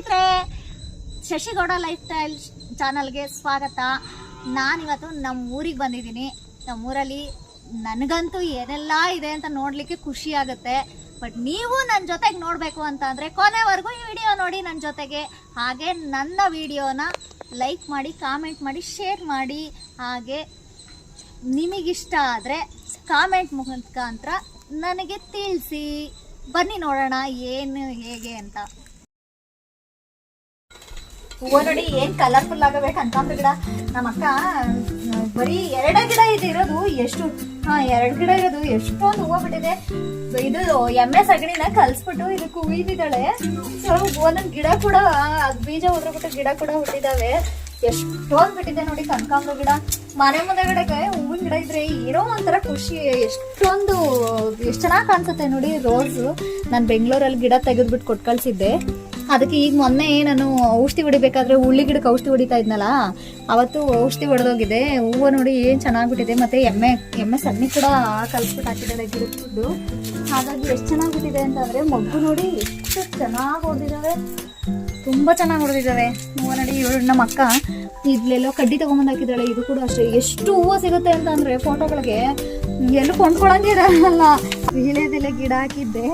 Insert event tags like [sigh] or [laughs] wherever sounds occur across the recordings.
ಸ್ನೇಹಿತರೆ, ಶಶಿಗೌಡ life style ಚಾನಲ್ಗೆ ಸ್ವಾಗತ. ನಾನಿವತ್ತು ನಮ್ಮ ಊರಿಗೆ ಬಂದಿದ್ದೀನಿ. ನಮ್ಮೂರಲ್ಲಿ ನನಗಂತೂ ಏನೆಲ್ಲ ಇದೆ ಅಂತ ನೋಡಲಿಕ್ಕೆ ಖುಷಿ ಆಗುತ್ತೆ. ಬಟ್ ನೀವು ನನ್ನ ಜೊತೆಗೆ ನೋಡಬೇಕು ಅಂತ ಅಂದರೆ ಕೊನೆವರೆಗೂ ಈ ವಿಡಿಯೋ ನೋಡಿ ನನ್ನ ಜೊತೆಗೆ. ಹಾಗೆ ನನ್ನ ವಿಡಿಯೋನ ಲೈಕ್ ಮಾಡಿ ಕಾಮೆಂಟ್ ಮಾಡಿ ಶೇರ್ ಮಾಡಿ. ಹಾಗೆ ನಿಮಗಿಷ್ಟ ಆದರೆ ಕಾಮೆಂಟ್ ಮುಖಾಂತರ ನನಗೆ ತಿಳಿಸಿ. ಬನ್ನಿ ನೋಡೋಣ, ಏನು, ಹೇಗೆ ಅಂತ. ಹೂವು ನೋಡಿ ಏನ್ ಕಲರ್ಫುಲ್ ಆಗಬೇಕು ಅಂತಂದ್ರೆ ಗಿಡ ನಮ್ಮ ಅಕ್ಕ, ಬರೀ ಎರಡೇ ಗಿಡ ಇದೆ ಇರೋದು, ಎಷ್ಟು, ಹಾ, ಎರಡ್ ಗಿಡ ಇರೋದು, ಎಷ್ಟೊಂದು ಹೂವು ಬಿಟ್ಟಿದೆ. ಇದು ಎಮ್ಮೆ ಸಗಣಿನ ಕಲ್ಸ್ಬಿಟ್ಟು ಇದಕ್ಕೆ ಹೂವಿದ್ದಾಳೆ ಸೊ ಒಂದೊಂದು ಗಿಡ ಕೂಡ ಬೀಜ ಉದ್ರಬಿಟ್ಟು ಗಿಡ ಕೂಡ ಹುಟ್ಟಿದಾವೆ. ಎಷ್ಟೊಂದು ಬಿಟ್ಟಿದೆ ನೋಡಿ ಕನಕಾಂಬ್ರ ಗಿಡ ಮನೆ ಮುಂದೆ ಮುಂದೆಗಡೆಗೆ ಹೂವಿನ ಗಿಡ ಇದ್ರೆ ಏನೋ ಒಂಥರ ಖುಷಿ. ಎಷ್ಟೊಂದು, ಎಷ್ಟು ಚೆನ್ನಾಗಿ ಕಾಣಿಸುತ್ತೆ ನೋಡಿ ರೋಸು. ನಾನು ಬೆಂಗಳೂರಲ್ಲಿ ಗಿಡ ತೆಗೆದ್ಬಿಟ್ಟು ಕೊಟ್ಟು ಕಳ್ಸಿದ್ದೆ. ಅದಕ್ಕೆ ಈಗ ಮೊನ್ನೆ ನಾನು ಔಷಧಿ ಹೊಡಿಬೇಕಾದ್ರೆ ಹುಳ್ಳಿ ಗಿಡಕ್ಕೆ ಔಷಧಿ ಹೊಡಿತಾ ಇದ್ನಲ್ಲ, ಅವತ್ತು ಔಷಧಿ ಹೊಡೆದೋಗಿದೆ. ಹೂವು ನೋಡಿ ಏನು ಚೆನ್ನಾಗ್ಬಿಟ್ಟಿದೆ, ಮತ್ತೆ ಎಮ್ಮೆ ಎಮ್ಮೆ ಸಣ್ಣಿ ಕೂಡ ಕಲ್ಸ್ಬಿಟ್ಟು ಹಾಕಿದ್ದಾರೆ ಗಿಡಕ್ಕೆ ಹಾಗಾಗಿ ಎಷ್ಟು ಚೆನ್ನಾಗ್ಬಿಟ್ಟಿದೆ ಅಂತಂದ್ರೆ ಮಗ್ಗು ನೋಡಿ ಎಷ್ಟು ಚೆನ್ನಾಗಿ ಹೊಡೆದಿದ್ದಾವೆ. ತುಂಬಾ ಚೆನ್ನಾಗಿ ಹೊಡೆದಿದ್ದಾವೆ. ಹೂವು ನೋಡಿ, ಇವಳು ನಮ್ಮ ಅಕ್ಕ ಇದ್ಲೆಲ್ಲೋ ಕಡ್ಡಿ ತಗೊಂಬಂದು ಹಾಕಿದ್ದಾಳೆ, ಇದು ಕೂಡ ಅಷ್ಟೇ. ಎಷ್ಟು ಹೂವು ಸಿಗುತ್ತೆ ಅಂತ ಅಂದ್ರೆ ಫೋಟೋಗಳಿಗೆ ಎಲ್ಲೂ ಕೊಂಡ್ಕೊಳಂಗೆ ಇರಲ್ಲ. ವೀಳ್ಯದೆಲೆ ಗಿಡ ಹಾಕಿದ್ದೆ.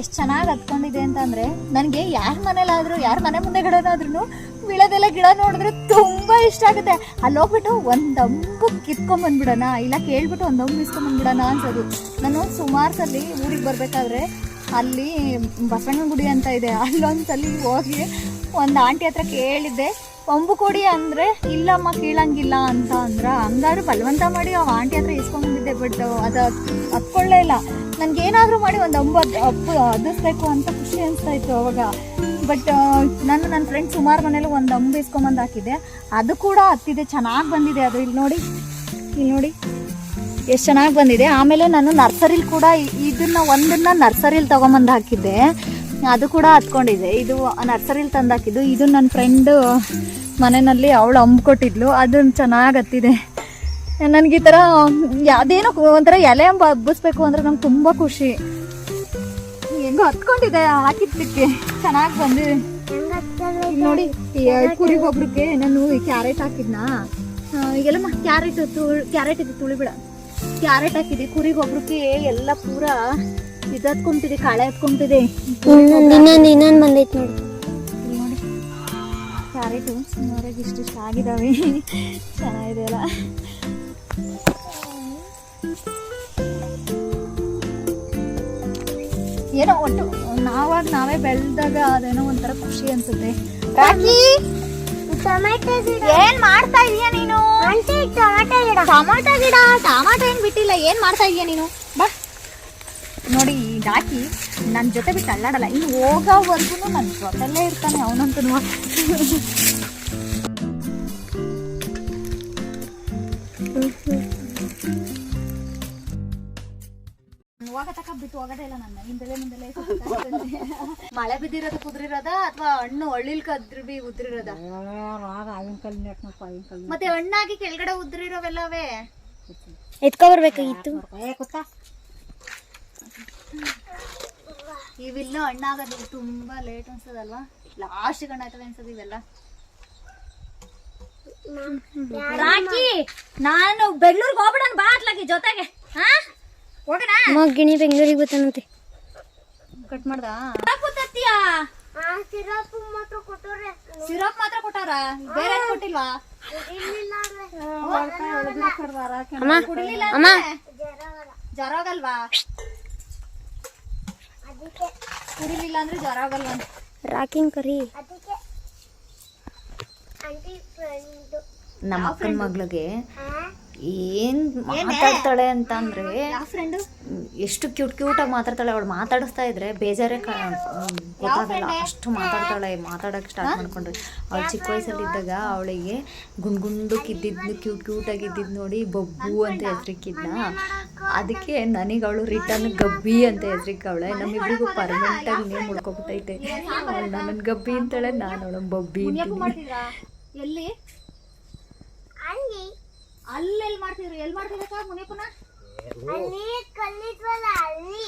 ಎಷ್ಟು ಚೆನ್ನಾಗಿ ಹತ್ಕೊಂಡಿದೆ ಅಂತಂದ್ರೆ ನನಗೆ ಯಾರ ಮನೇಲಾದರೂ, ಯಾರ ಮನೆ ಮುಂದೆ ಮುಂದೆಗಡೆನಾದ್ರೂ ವಿಳದೆಲ್ಲ ಗಿಡ ನೋಡಿದ್ರೆ ತುಂಬ ಇಷ್ಟ ಆಗುತ್ತೆ. ಅಲ್ಲಿ ಹೋಗ್ಬಿಟ್ಟು ಒಂದಂಬು ಅಂಬು ಕಿತ್ಕೊಂಡ್ ಬಂದ್ಬಿಡೋಣ, ಇಲ್ಲ ಕೇಳ್ಬಿಟ್ಟು ಒಂದು ಅಂಬು ಇಸ್ಕೊಂಡ್ ಬಂದ್ಬಿಡೋಣ ಅನ್ಸೋದು. ನಾನು ಸುಮಾರು ಸಲ ಊರಿಗೆ ಬರಬೇಕಾದ್ರೆ ಅಲ್ಲಿ ಬಸವಣ್ಣ ಗುಡಿ ಅಂತ ಇದೆ. ಅಲ್ಲೊಂದ್ಸಲಿ ಹೋಗಿ ಒಂದು ಆಂಟಿ ಹತ್ರ ಕೇಳಿದ್ದೆ ಒಂಬು ಕೊಡಿ ಅಂದ್ರೆ ಇಲ್ಲಮ್ಮ ಕೀಳಂಗಿಲ್ಲ ಅಂತ ಅಂದ್ರೆ, ಹಂಗಾರು ಬಲವಂತ ಮಾಡಿ ಆ ಆಂಟಿ ಹತ್ರ ಇಸ್ಕೊಂಡ್ಬಂದಿದ್ದೆ ಬಟ್ ಅದು ಹತ್ಕೊಳ್ಳೇ ಇಲ್ಲ. ನನ್ಗೆ ಏನಾದರೂ ಮಾಡಿ ಒಂದು ಅಂಬು ಅಪ್ಪು ಅದಿಸ್ಬೇಕು ಅಂತ ಖುಷಿ ಅನಿಸ್ತಾ ಇತ್ತು ಅವಾಗ. ಬಟ್ ನಾನು ನನ್ನ ಫ್ರೆಂಡ್ ಸುಮಾರು ಮನೇಲಿ ಒಂದು ಅಂಬು ಇಸ್ಕೊಂಬಂದು ಹಾಕಿದ್ದೆ. ಅದು ಕೂಡ ಹತ್ತಿದೆ, ಚೆನ್ನಾಗಿ ಬಂದಿದೆ ಅದು. ಇಲ್ಲಿ ನೋಡಿ ಇಲ್ಲಿ ನೋಡಿ. ಎಷ್ಟು ಚೆನ್ನಾಗಿ ಬಂದಿದೆ. ಆಮೇಲೆ ನಾನು ನರ್ಸರಿಲಿ ಕೂಡ ಇದನ್ನು ಒಂದನ್ನ ನರ್ಸರಿಲಿ ತಗೊಂಬಂದು ಹಾಕಿದ್ದೆ. ಅದು ಕೂಡ ಹತ್ಕೊಂಡಿದೆ ಇದು ನರ್ಸರಿಲಿ ತಂದು ಹಾಕಿದ್ದು. ಇದು ನನ್ನ ಫ್ರೆಂಡ್ ಮನೆಯಲ್ಲಿ ಅವಳು ಅಂಬು ಕೊಟ್ಟಿದ್ಲು. ಅದು ಚೆನ್ನಾಗಿ ಹತ್ತಿದೆ. ನನಗೆ ಈ ಥರ ಯಾವುದೇನೋ ಒಂಥರ ಎಲೆ ಹಬ್ಬಿಸ್ಬೇಕು ಅಂದ್ರೆ ನಂಗೆ ತುಂಬ ಖುಷಿ. ಹೆಂಗೋ ಹತ್ಕೊಂಡಿದೆ ಹಾಕಿದ್ದಕ್ಕೆ ಚೆನ್ನಾಗಿ ಬಂದಿದೆ. ನೋಡಿ ಈ ಕುರಿ ಗೊಬ್ಬರಕ್ಕೆ ನಾನು ಈ ಕ್ಯಾರೆಟ್ ಹಾಕಿದ್ನಾ? ಎಲ್ಲಮ್ಮ ಕ್ಯಾರೆಟ್ ಕ್ಯಾರೆಟ್ ಕ್ಯಾರೆಟ್ ಇದು ತುಳಿಬಿಡ ಕ್ಯಾರೆಟ್ ಹಾಕಿದೆ ಕುರಿ ಗೊಬ್ಬರಕ್ಕೆ ಎಲ್ಲ ಪೂರ ಇದ್ಕೊಂತಿದೆ ಕಾಳೆ ಹತ್ಕೊಂತಿದೆ. ಇನ್ನೊಂದು ಇನ್ನೊಂದು ಬಂದೈತಿ ನೋಡಿ. ನೋಡಿ. ಕ್ಯಾರೆಟು ಸುಮಾರಾಗಿ ಇಷ್ಟಿಷ್ಟ ಆಗಿದಾವೆ. [laughs] ಚೆನ್ನಾಗಿದೆ ಅಲ್ಲ ಏನೋ ಒಟ್ಟು ನಾವಾಗ ನಾವೇ ಬೆಳೆದಾಗ ಅದೇನೋ ಒಂಥರ ಖುಷಿ ಅನ್ಸುತ್ತೆ. ರಾಕಿ ಟೊಮೆಟೊ ಗಿಡ. ಏನ್ ಮಾಡ್ತಾ ಇದೀಯ ನೀನು? ಆಂಟಿ ಟೊಮೆಟೊ ಗಿಡ. ಟಮಾಟ ಗಿಡ ಟಮಾಟ ಏನ್ ಬಿಟ್ಟಿಲ್ಲ ಏನ್ ಮಾಡ್ತಾ ಇದೀಯ ನೀನು? ಬಾ. ನೋಡಿ ರಾಕಿ ನನ್ನ ಜೊತೆ ಬಿಟ್ಟು ಅಲ್ಲಾಡಲ್ಲ ಇನ್ನು ಹೋಗೋವರೆಗೂ ನನ್ನ ಜೊತೆಲ್ಲೇ ಇರ್ತಾನೆ ಅವನಂತೂ ಹೋಗತಕ್ಕ ಬಿಟ್ಟು ಹೋಗೋದೇ ಇಲ್ಲ ನನ್ನ. ಹಿಂದೆ ಮುಂದೆಲೆ. [laughs] ಮಳೆ ಬಿದ್ದಿರೋದು ಕುದ್ರಿರೋದ ಅಥವಾ ಹಣ್ಣು ಹಳ್ಳಿಲ್ ಕದ್ರಿ ಬಿ ಉದ್ರಿರೋದ? ಮತ್ತೆ ಹಣ್ಣಾಗಿ ಕೆಳಗಡೆ ಉದ್ರಿರೋವೆಲ್ಲವೇ? ಎತ್ಕೊ ಬರ್ಬೇಕಾಗಿತ್ತು ಇವಿಲ್ಲ ಹಣ್ಣಾಗೋದು ತುಂಬಾ ಲೇಟ್ ಅನ್ಸದಲ್ವಾ? ಲಾಸ್ಟ್ ಹಣ್ಣಾಗ್ತದೆ ಅನ್ಸದ ಇವೆಲ್ಲ. ರಾಕಿ ನಾನು ಬೆಂಗಳೂರಿಗೆ ಹೋಗ್ಬಿಡೋಣ ಬಾ ಅತ್ಲಾಗಿ ಜೊತೆಗೆ. ಹಾ? ಹೋಗೋಣ? ಮಗ ಗಿಣಿ ಬೆಂಗಳೂರಿಗೆ ಬರ್ತಾನಂತೆ ಕಟ್ ಮಾಡ್ದ? ಸಿರಪ್ ಮಾತ್ರ ಕೊಟ್ಟಾರ ಬೇರೆ ಏನ್ ಕೊಟ್ಟಿಲ್ವಾ? ಅಮ್ಮ ಕುಡಿಲಿಲ್ಲ ಅಮ್ಮ. ಜ್ವರ ಆಗಲ್ವಾ? ಕುಡಿಲಿಲ್ಲ ಅಂದ್ರೆ ಜ್ವರ ಆಗಲ್ವಾ? ರಾಕಿಂಗ್ ಕರಿ. ನಮ್ಮ ಅಕ್ಕನ ಮಗಳಿಗೆ ಏನ್ ಮಾತಾಡ್ತಾಳೆ ಅಂತ ಅಂದ್ರೆ ಯಾವ ಎಷ್ಟು ಕ್ಯೂಟ್ ಕ್ಯೂಟ್ ಆಗಿ ಮಾತಾಡ್ತಾಳೆ ಅವಳು ಮಾತಾಡಿಸ್ತಾ ಇದ್ರೆ ಬೇಜಾರೇ ಗೊತ್ತಾಗಲ್ಲ. ಅಷ್ಟು ಮಾತಾಡ್ತಾಳೆ ಮಾತಾಡಕ್ ಸ್ಟಾರ್ಟ್ ಮಾಡ್ಕೊಂಡ್ರೆ ಅವಳು ಚಿಕ್ಕ ವಯಸ್ಸಲ್ಲಿ ಇದ್ದಾಗ ಅವಳಿಗೆ ಗುಂಡ್ ಗುಂಡಕ್ಕಿದ್ದಿದ್ದು ಕ್ಯೂಟ್ ಕ್ಯೂಟ್ ಆಗಿದ್ದಿದ್ ನೋಡಿ ಬಬ್ಬು ಅಂತ ಹೆಸರಿಕ್ಕಿದ್ನ. ಅದಕ್ಕೆ ನನಗೆ ಅವಳು ರಿಟರ್ನ್ ಗಬ್ಬಿ ಅಂತ ಹೆಸರಿಕ್ಕವಳೆ. ನಮ್ಮಿಬ್ರಿಗೂ ಪರ್ಮನೆಂಟ್ ಆಗಿ ನೇಮ್ ಮುಳ್ಕೊಬಿಟ್ಟೈತೆ. ಅವಳು ನನ್ನ ಗಬ್ಬಿ ಅಂತಾಳೆ ನಾನು ಅವಳು ಬಬ್ಬಿ ಮುನಿಯಪ್ಪ ಅಲ್ಲೆಲ್ಲಿ ಮಾಡ್ತಿದ್ರು? ಎಲ್ಲಿ ಮಾಡ್ತಿರಕ್ಕ ಮುನಿ ಪುನಃ ಅಲ್ಲಿ ಕಲ್ಲಿದ್ವಲ್ಲ ಅಲ್ಲಿ.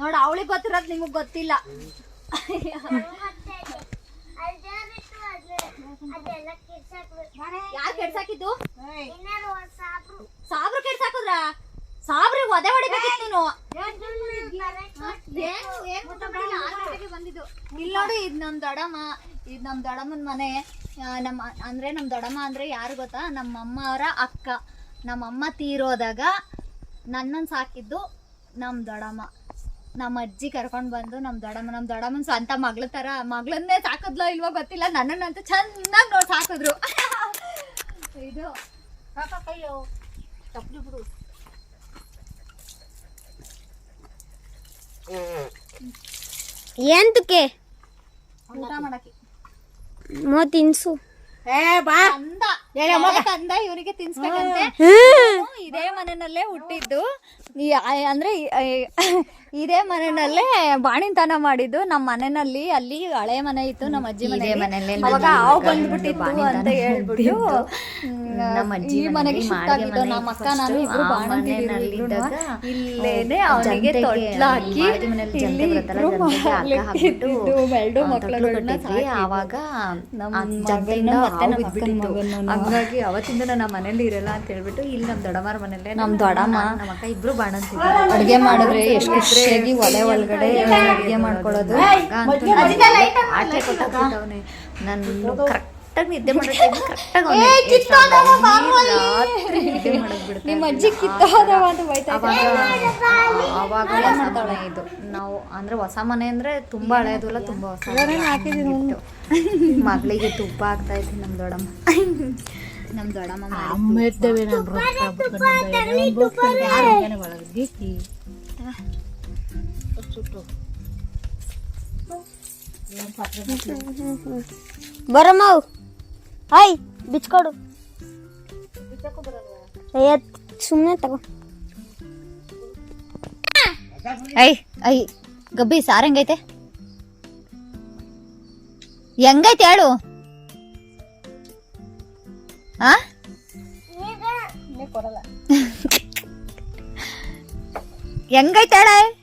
ನೋಡ ಅವಳಿಗೆ ಗೊತ್ತಿರೋದು ನಿಮಗ್ ಗೊತ್ತಿಲ್ಲ. ಯಾರು ಕೆಡ್ಸಾಕಿದ್ದು ಸಾಬ್ರು ಕೆಡ್ಸಾಕುದ್ರ ಸಾಬ್ರು ಒದೆ ಹೊಡಿಬೇಕಿತ್ತು ನೀನು. ಬಂದಿದ್ದು. ಇಲ್ಲಿ ನೋಡಿ ಇದ್ ನಮ್ ದೊಡಮ್ಮ ಇದ್ ನಮ್ ದೊಡಮ್ಮನ ಮನೆ. ನಮ್ಮ ಅಂದರೆ ನಮ್ಮ ದೊಡ್ಡಮ್ಮ ಅಂದರೆ ಯಾರು ಗೊತ್ತಾ? ನಮ್ಮ ಅಮ್ಮ ಅವರ ಅಕ್ಕ. ನಮ್ಮ ಅಮ್ಮ ತೀರೋದಾಗ ನನ್ನನ್ನು ಸಾಕಿದ್ದು ನಮ್ಮ ದೊಡಮ್ಮ ನಮ್ಮ ಅಜ್ಜಿ ಕರ್ಕೊಂಡು ಬಂದು ನಮ್ಮ ದೊಡಮ್ಮ ನಮ್ಮ ದೊಡ್ಡಮ್ಮನ ಸ್ವಂತ ಮಗಳ ಥರ ಮಗಳನ್ನೇ ಸಾಕಿದ್ಲೋ ಇಲ್ವೋ ಗೊತ್ತಿಲ್ಲ ನನ್ನನ್ನಂತೂ ಚೆನ್ನಾಗಿ ನೋಡಿ ಸಾಕಿದ್ರು. [laughs] ಇದು ಕೈಯೋ ಬಿಡು. ಎಂತಕ್ಕೆ? ಊಟ ಮಾಡಕ್ಕೆ. ಮೋ ತಿನ್ಸು. ಏ ಬಾ. ಕಂದ ಇವನಿಗೆ ತಿನ್ಸ್ಬೇಕಂತೆ. ಇದೇ ಮನೆಯಲ್ಲೇ ಹುಟ್ಟಿದ್ದು. ಈ- ಅಂದ್ರೆ ಇದೇ ಮನೆಯಲ್ಲೇ ಬಾಣಿತನ ಮಾಡಿದ್ದು. ನಮ್ಮ ಮನೆಯಲ್ಲಿ ಅಲ್ಲಿ ಹಳೆ ಮನೆ ಇತ್ತು ನಮ್ಮ ಅಜ್ಜಿ ಮನೆ ಮನೆಯಲ್ಲಿ. ಅವಾಗ ಹಾವು ಬಂದ್ಬಿಟ್ಟಿತ್ತು ಅಂತ ಹೇಳ್ಬಿಟ್ಟು. ನಮ್ಮ ಅಜ್ಜಿ ಈ ಮನೆಗೆ ಮನೆಯಲ್ಲಿ ಶಿಫ್ಟ್ ಆಗಿದ್ದು ನಮ್ಮ ಅಕ್ಕ ನಾನು ಇಬ್ರು ಇಲ್ಲೇನೆ ಅವನಿಗೆ ತೊಟ್ಲ ಹಾಕಿ ಇಲ್ಲಿ ಇಬ್ರು ಎರಡು ಮಕ್ಕಳುಗಳನ್ನ ಆವಾಗ ನಮ್ಮ ಮತ್ತೆ ನಮ್ಮ ಅಕ್ಕನ. ಹಂಗಾಗಿ ಅವತ್ತಿಂದ ನಮ್ಮ ಮನೇಲಿ ಇರಲ್ಲ ಅಂತ ಹೇಳ್ಬಿಟ್ಟು ಇಲ್ಲಿ ನಮ್ಮ ದೊಡ್ಡಮ್ಮರ ಮನೇಲೆ ನಮ್ ದೊಡ್ಡಮ್ಮ. ನಾನು, ನಮ್ಮ ಅಕ್ಕ ಇಬ್ರು ಬಾಣಂತಿದ್ರು. ಅಡುಗೆ ಮಾಡಿದ್ರೆ ಎಷ್ಟು ಖುಷಿಯಾಗಿ ಒಲೆ ಒಳಗಡೆ ಅಡುಗೆ ಮಾಡ್ಕೊಳ್ಳೋದು. ಆಟೆ ಕೊಟ್ಟಾಗ್ಬಿಟ್ಟವ್ನೆ ನಾನು ಕರೆಕ್ಟಾಗಿ ನಿದ್ದೆ ಮಾಡೋ ಟೈಮ್ ಕರೆಕ್ಟಾಗಿ ರಾತ್ರಿ ನಿದ್ದೆ ಮಾಡಕ್ ಬಿಡ್ತಾ ನಿಮ್ಮ ಅಜ್ಜಿ ಕಿತ್ತೋದವ ಅಂತ ಬೈತಾ ಅವಾಗ ಅವಾಗ ಹೊಸ ಇದು. ನಾವು ಅಂದ್ರೆ ಹೊಸ ಮನೆ ಅಂದ್ರೆ ತುಂಬಾ ಹಳೇದು ಅಲ್ಲ ತುಂಬಾ ಹೊಸ ಮನೆ. ಇತ್ತು. ಮಗಳಿಗೆ ತುಪ್ಪ ಆಗ್ತಾ ಇದ್ವಿ ನಮ್ ದೊಡ್ಡಮ್ಮ. ನಮ್ ದೊಡ್ಡಮ್ಮ ಮಾಡಿದ್ದು. ಬರಮ್ಮ ಹಾಯ್ ಬಿಚ್ಕೊಡು. ಸುಮ್ಮನೆ ತಗೋ. ಐ ಐ ಗಬ್ಬಿ ಸಾರ್ ಹೆಂಗೈತೆ? ಹೆಂಗೈತೆ ಹೇಳು? ಆ? [laughs] ಹೆಂಗೈತೆ ಹೇಳ?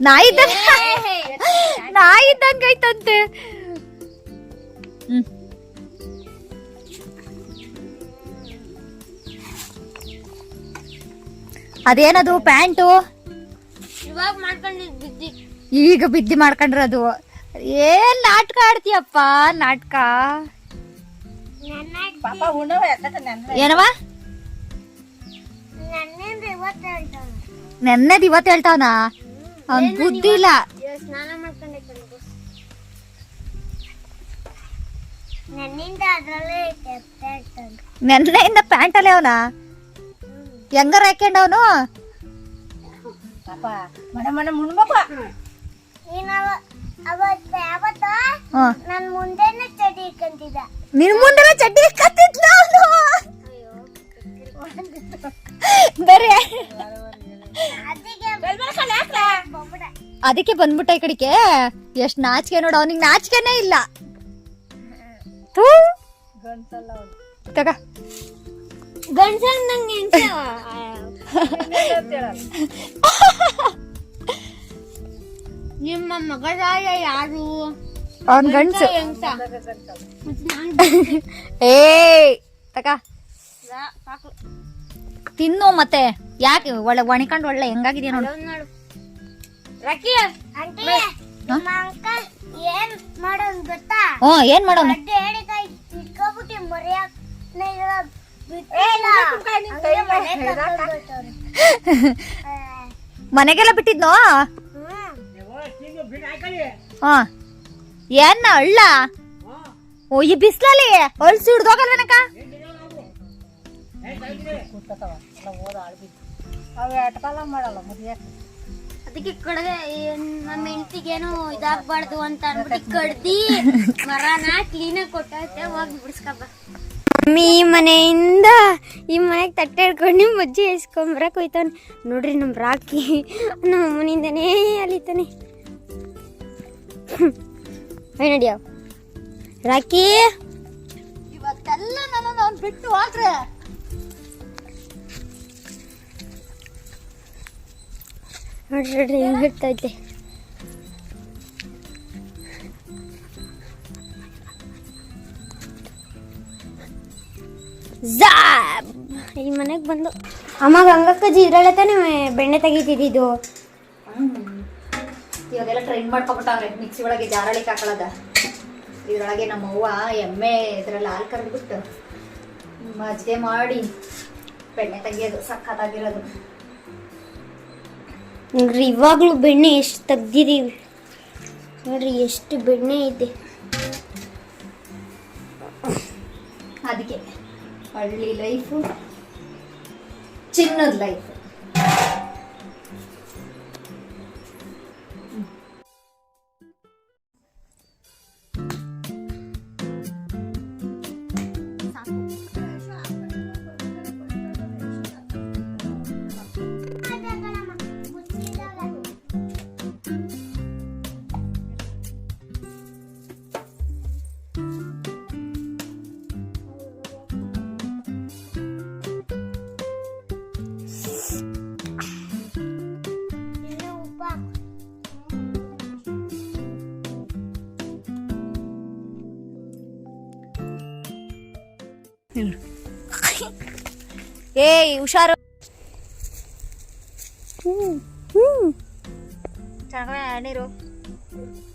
ನಾಯಿ ಇದ್ದಂಗೆ ನಾಯಿ ಇದ್ದಂಗೆ ಐತಂತೆ ಹ್ಮ್. ಅದೇನದು ಪ್ಯಾಂಟು? ಈಗ ಮಾಡ್ಕೊಂಡಿದ್ ಬಿದ್ದಿ. ಈಗ ಬಿದ್ದಿ ಮಾಡ್ಕೊಂಡ್ರದು. ಏನ್ ನಾಟಕ ಆಡ್ತೀಯಪ್ಪ ನಾಟಕ? ಏನವ? ನೆನ್ನೆದ್ ಇವತ್ತು ಹೇಳ್ತಾವನ ಅವ್ನ್ ಬುದ್ಧಿ ಇಲ್ಲ ಸ್ನಾನ ಅದ್ರಲ್ಲೇ ನೆನ್ನೆಯಿಂದ ಪ್ಯಾಂಟ್ ಅಲ್ಲೇ ಅವನ? ಹೆಂಗಾರ ಹಾಕೊಂಡವನು ಅವತ್ತ ಯಾವತ್ತ ಹ್ಮ್. ನನ್ ಮುಂದೆನೆ ಚಡಿ ಕಂತಿದ್ದ ನಿನ್ ಚಡ್ಡಿ ಅದಕ್ಕೆ ಬಂದ್ಬಿಟ್ಟ ಈ ಕಡೆಗೆ. ಎಷ್ಟ್ ನಾಚಿಕೆ ನೋಡು ಅವನಿಗೆ ನಾಚಿಕೆನೇ ಇಲ್ಲ. ಥೂ. ತಗ. ನಂಗೆ [laughs] ನಿಮ್ಮ ಮಗರಾಯ ಯಾರು? ಅವನ್ ಗಂಡ್ಸು. [laughs] ಏ ತಗ. ತಿನ್ನು ಮತ್ತೆ. ಯಾಕೆ ಒಳ್ಳೆ ಒಣಕಂಡು ಒಳ್ಳೆ ಹೆಂಗಾಗಿದ್ಯಾ ನೋಡು. ನೋಡು ರಕಿ ಆಂಟಿ ನಿಮ್ಮ ಅಂಕಲ್ ಏನ್ ಗೊತ್ತಾ? ಹ್ಞೂ ಏನ್ ಮಾಡೋನು? ಅಡ್ಡೆ ಹೇಳಿಕಾಯಿ ಇಟ್ಕೊಬಿಟ್ಟು ಮರಿಯಾಕ್ [laughs] ಮನೆಗೆಲ್ಲ ಬಿಟ್ಟಿದ್ನೋ? ಹಾ ಏನ ಅಳ್ಳ ಓ ಈ ಬಿಸ್ಲಲ್ಲಿ ಹೊಲ್ಸಿ ಹಿಡ್ದೋಗಲ್ವೇನಕ ಅದಕ್ಕೆ ಕಡದೆ ನಮ್ಮ ಹೆಂಡತಿಗೇನು ಇದಾಗಬಾರ್ದು ಅಂತ ಅನ್ಬಿಟ್ಟು ಕಡ್ದಿ ಮರನ ಕ್ಲೀನಾಗಿ ಕೊಟ್ಟೈತೆ ಹೋಗಿ ಬಿಡಿಸ್ಕಬ್ಬ ಈ ಮನೆಯಿಂದ ಈ ಮನೆಗೆ ತಟ್ಟೆ ಹಿಡ್ಕೊಂಡು ಮಜ್ಜಿ ಇಸ್ಕೊಂಬರಕ್ಕೆ ಹೋಯ್ತಾನೆ ನೋಡ್ರಿ ನಮ್ಮ ರಾಕಿ ನಮ್ಮ ಅಮ್ಮನಿಂದನೇ ಅಲಿತಾನೆ. ನಡಿಯವ್ ರಾಕಿ. ಇವತ್ತೆಲ್ಲ ನನ್ನ ಬಿಟ್ಟು ಹೋಗ್ರೆ ನೋಡ್ರಿ ನೋಡ್ರಿ ಹೆಂಗ್ ಈ ಮನೆಗೆ ಬಂದು. ಅಮ್ಮ ಗಂಗಕ್ಕಜ್ಜಿ ಇದ್ರಲ್ಲ ತಾನೇ ಬೆಣ್ಣೆ ತೆಗಿತಿದ್ದು ಇವಾಗೆಲ್ಲ ಟ್ರೈನ್ ಮಾಡ್ಕೊಬಿಟ್ಟವ್ರೆ ಮಿಕ್ಸಿ ಒಳಗೆ ಜಾರಳಿಗೆ ಹಾಕೊಳ್ಳೋದ. ಇದ್ರೊಳಗೆ ನಮ್ಮ ಅವ್ವ ಎಮ್ಮೆ ಇದ್ರಲ್ಲಿ ಹಾಲು ಕರೆದ್ಬಿಟ್ಟು, ಮಜ್ಜಿಗೆ ಮಾಡಿ ಬೆಣ್ಣೆ ತೆಗಿಯೋದು ಸಕ್ಕತ್ತಾಗಿರೋದು ನೋಡ್ರಿ ಇವಾಗಲೂ ಬೆಣ್ಣೆ ಎಷ್ಟು ತೆಗ್ದಿದೀವಿ. ನೋಡ್ರಿ ಎಷ್ಟು ಬೆಣ್ಣೆ ಐತೆ ಅದಕ್ಕೆ ಹಳ್ಳಿ ಲೈಫು ಚಿನ್ನದ ಲೈಫ್ ಏಯ್ ಹುಷಾರು. ನೀರು.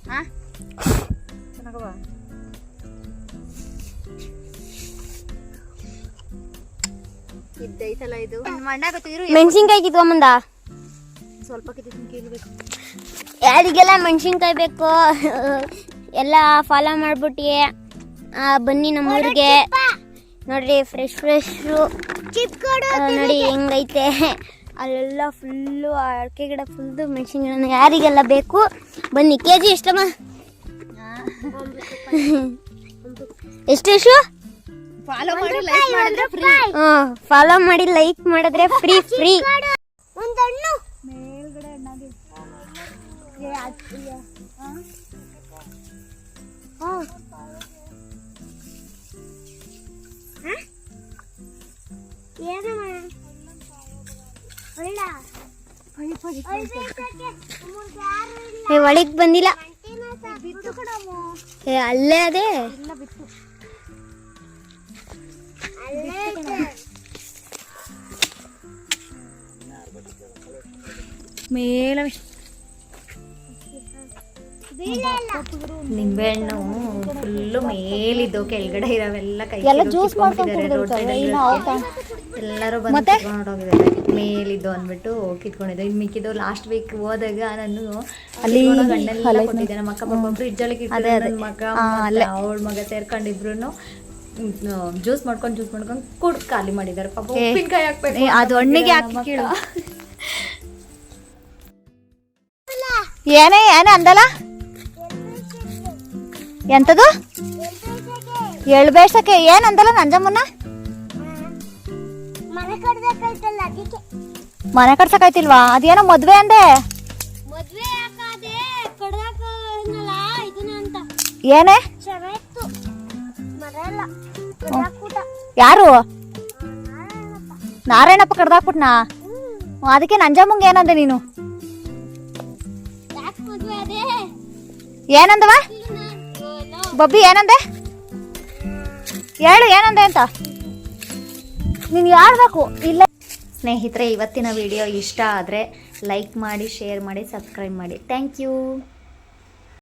ಹಾ ಚೆನ್ನಾಗವ ಇದ್ದೈತಲ್ಲ ಇದು? ಮಣ್ಣಾಗತ್ತು ಇರು ಮೆಣಸಿನ್ಕಾಯಿ ಕಿತ್ಕೊಂಬಂದ ಸ್ವಲ್ಪ ಯಾರಿಗೆಲ್ಲ ಮೆಣಸಿನ್ಕಾಯಿ ಬೇಕು ಎಲ್ಲ ಫಾಲೋ ಮಾಡ್ಬಿಟ್ಟಿ ಬನ್ನಿ ಬನ್ನಿ ನಮ್ಮೂರಿಗೆ. ನೋಡ್ರಿ ಫ್ರೆಶ್ ಫ್ರೆಶ್ ನೋಡಿ ಹೆಂಗೈತೆ. ಅಲ್ಲೆಲ್ಲ ಫುಲ್ಲು ಅಡಿಕೆ ಗಿಡ ಫುಲ್ದು ಮೆಣಸಿನ ಗಿಡನ ಯಾರಿಗೆಲ್ಲ ಬೇಕು? ಬನ್ನಿ ಕೆ ಜಿ ಎಷ್ಟಮ್ಮ ಎಷ್ಟು ಎಷ್ಟು ಫಾಲೋ ಮಾಡಿ ಲೈಕ್ ಮಾಡಿದ್ರೆ ಫ್ರೀ ಫಾಲೋ ಮಾಡಿ ಲೈಕ್ ಮಾಡಿದ್ರೆ ಫ್ರೀ ಫ್ರೀ ಮೇಲ್ಗಡೆ ಹಣ್ಣಾಗಿ ಒಳಗ್ ಬಂದಿಲ್ಲ ಏ ಅಲ್ಲೇ ಅದೇ ಮೇಲವೆ ನಿಂಬೆಹಣ್ಣು ಫುಲ್ಲು ಮೇಲಿದ್ದು ಕೆಳಗಡೆ ಇರೋವೆಲ್ಲ ಕೈ ಎಲ್ಲ ಜ್ಯೂಸ್ ಎಲ್ಲರೂ ಬಂದು ಕಿತ್ಕೊಂಡು ಹೋಗಿದ್ದಾರೆ. ಮೇಲಿದ್ದು ಅಂದ್ಬಿಟ್ಟು ಕಿತ್ಕೊಂಡಿದ್ದೆ. ಇನ್ನು ಮಿಕ್ಕಿದ್ದು ಲಾಸ್ಟ್ ವೀಕ್ ಹೋದಾಗ ನಾನು ಅಲ್ಲಿ ಗಂಡನೆಲ್ಲ ಕೊಟ್ಟಿದ್ದೆ ನಮ್ಮ ಅಕ್ಕ ಪಾಪ ಫ್ರಿಜ್ ಅಲ್ಲಿ. ಮಗ. ಅವಳ ಮಗ ಸೇರ್ಕೊಂಡಿದ್ರು. ಜ್ಯೂಸ್ ಮಾಡ್ಕೊಂಡು ಜ್ಯೂಸ್ ಮಾಡ್ಕೊಂಡು ಕುಡ್ ಖಾಲಿ ಮಾಡಿದ್ದಾರೆ. ಪಾಪ ಉಪ್ಪಿನಕಾಯಿ ಹಾಕ್ಬೇಕು ಅದು ಹಣ್ಣಿಗೆ ಹಾಕಿ ಕೀಳು. ಏನೇ ಏನೇ ಅಂದಲ್ಲ? ಎಂತದು? ಎಳ್ಬೇಸಕ್ಕೆ ಏನ್ ಅಂದಲ್ಲ ನಂಜಮ್ಮನ ಮನೆ ಕಟ್ಸಕೈತಿಲ್ವಾ ಅದೇನೋ ಮದ್ವೆ ಅಂದೆ. ಏನೇ? ಯಾರು? ನಾರಾಯಣಪ್ಪ. ಕಡ್ದಾಕ್ಬಿಟ್ನಾ ಅದಕ್ಕೆ ನಂಜಮ್ಮಂಗೆ ಏನಂದೆ ನೀನು? ಏನಂದವ? ಬಬ್ಬಿ, ಏನಂದೆ? ಹೇಳು, ಏನಂದೆ ಅಂತ? ನೀನು ಯಾರ್ಬೇಕು ಇಲ್ಲ. ಸ್ನೇಹಿತರೆ, ಇವತ್ತಿನ ವಿಡಿಯೋ ಇಷ್ಟ ಆದರೆ ಲೈಕ್ ಮಾಡಿ ಶೇರ್ ಮಾಡಿ ಸಬ್ಸ್ಕ್ರೈಬ್ ಮಾಡಿ. Thank you